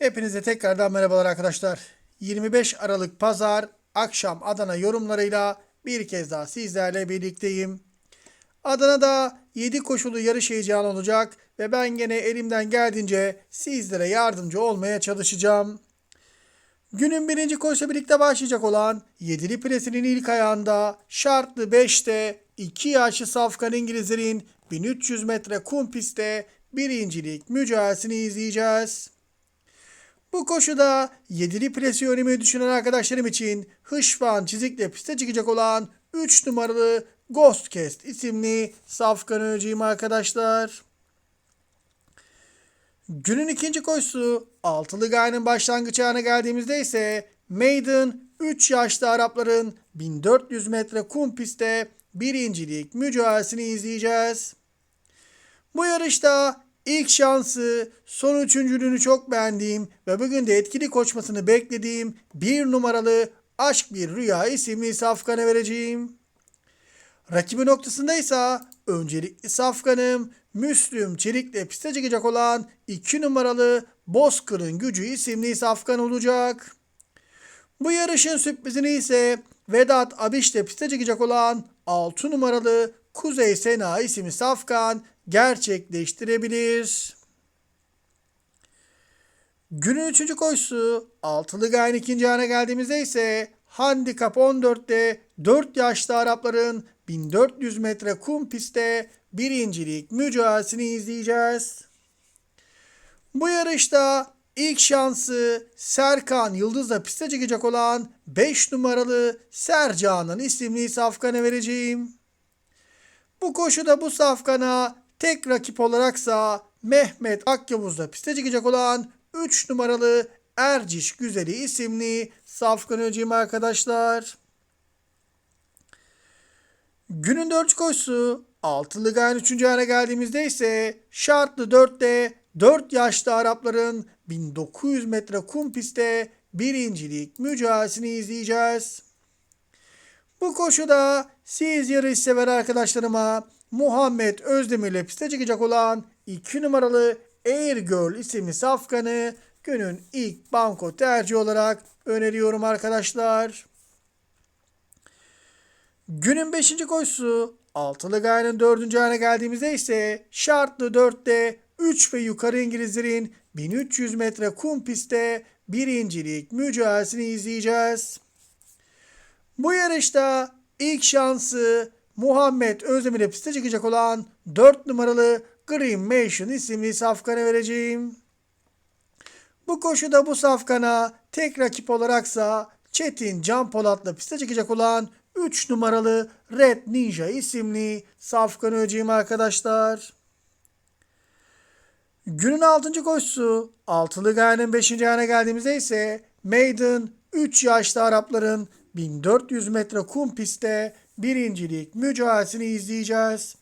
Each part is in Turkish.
Hepinize tekrardan merhabalar arkadaşlar. 25 Aralık Pazar akşam Adana yorumlarıyla bir kez daha sizlerle birlikteyim. Adana'da 7 koşulu yarış heyecanı olacak ve ben gene elimden geldiğince sizlere yardımcı olmaya çalışacağım. Günün birinci koşuyla birlikte başlayacak olan yedili presinin ilk ayağında şartlı 5'te 2 yaşlı safkan İngilizlerin 1300 metre kum pistte birincilik mücadelesini izleyeceğiz. Bu koşuda yedili presi yönümü düşünen arkadaşlarım için hışvan çizikle piste çıkacak olan 3 numaralı Ghostcast isimli safkan öncüyüm arkadaşlar. Günün ikinci koşusu altılı gayenin başlangıç ayağına geldiğimizde ise Maiden 3 yaşlı Arapların 1400 metre kum pistte birincilik mücadelesini izleyeceğiz. Bu yarışta ilk şansı son üçüncülüğünü çok beğendiğim ve bugün de etkili koşmasını beklediğim bir numaralı Aşk Bir Rüya isimli safkana vereceğim. Rakibi noktasında ise öncelikli safkanım Müslüm Çelik'le piste çıkacak olan 2 numaralı Bozkır'ın gücü isimli safkan olacak. Bu yarışın sürprizini ise Vedat Abiş'le piste çıkacak olan 6 numaralı Kuzey Sena isimli safkan gerçekleştirebilir. Günün üçüncü koşusu altılı gayen ikinci ana geldiğimizde ise Handikap 14'te 4 yaşlı Arapların 1400 metre kum pistte birincilik mücadelesini izleyeceğiz. Bu yarışta ilk şansı Serkan Yıldız'la piste çıkacak olan 5 numaralı Sercan'ın isimli safkana vereceğim. Bu koşuda bu safkana tek rakip olaraksa Mehmet Akyavuz'la piste çıkacak olan 3 numaralı Erciş Güzeli isimli safkan önceyim arkadaşlar. Günün 4 koşusu altılı gayen 3. ayına geldiğimizde ise şartlı 4'te 4 yaşlı Arapların 1900 metre kum pistte birincilik mücadelesini izleyeceğiz. Bu koşuda siz yarış sever arkadaşlarıma Muhammed Özdemir ile piste çıkacak olan 2 numaralı Air Girl isimli safkanı günün ilk banko tercih olarak öneriyorum arkadaşlar. Günün 5. koşusu altılı gayenin 4. ayına geldiğimizde ise şartlı 4'te 3 ve yukarı İngilizlerin 1300 metre kum pistte birincilik mücadelesini izleyeceğiz. Bu yarışta ilk şansı Muhammed Özdemir'e piste çıkacak olan 4 numaralı Green Mansion isimli safkana vereceğim. Bu koşuda bu safkana tek rakip olaraksa Çetin Can Polat'la piste çıkacak olan 3 numaralı Red Ninja isimli safkan öceyim arkadaşlar. Günün 6. koşusu altılı gayenin 5. ayağına geldiğimizde ise Maiden 3 yaşlı Arapların 1400 metre kum pistte birincilik mücadelesini izleyeceğiz.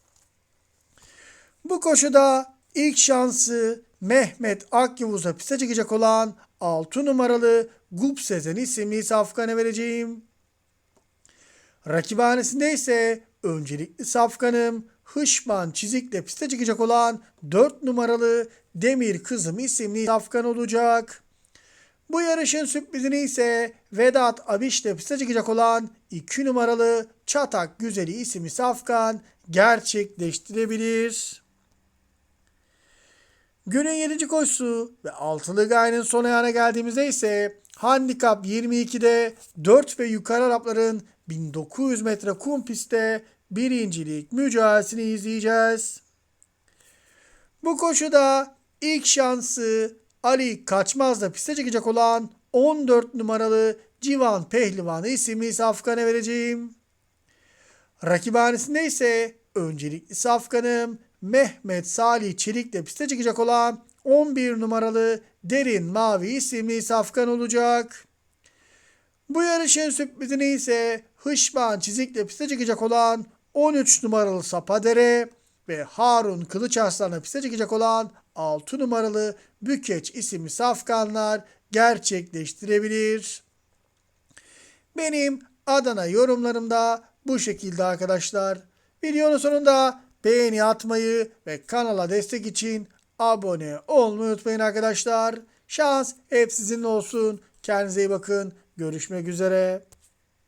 Bu koşuda ilk şansı Mehmet Akyavuz'a piste çıkacak olan 6 numaralı Gup Sezen isimli safkana vereceğim. Rakibhanesinde ise öncelikli safkanım Hışman Çizik'le piste çıkacak olan 4 numaralı Demir Kızım isimli safkan olacak. Bu yarışın sürprizini ise Vedat Abiş'le piste çıkacak olan 2 numaralı Çatak Güzeli isimli safkan gerçekleştirebilir. Günün 7. koşusu ve altılı gayenin son ayağına geldiğimizde ise Handikap 22'de 4 ve yukarı Arapların 1900 metre kum pistte birincilik mücadelesini izleyeceğiz. Bu koşuda ilk şansı Ali Kaçmaz'la piste çıkacak olan 14 numaralı Civan Pehlivan isimli safkana vereceğim. Rakibhanesinde ise öncelikli safkanım Mehmet Salih Çelik'le piste çıkacak olan 11 numaralı Derin Mavi isimli safkan olacak. Bu yarışın sürprizini ise Hışman Çizik'le piste çıkacak olan 13 numaralı Sapadere ve Harun Kılıç Arslan'la piste çıkacak olan 6 numaralı Bükeç isimli safkanlar gerçekleştirebilir. Benim Adana yorumlarımda bu şekilde arkadaşlar. Videonun sonunda beğeni atmayı ve kanala destek için abone olmayı unutmayın arkadaşlar. Şans hep sizinle olsun. Kendinize iyi bakın. Görüşmek üzere.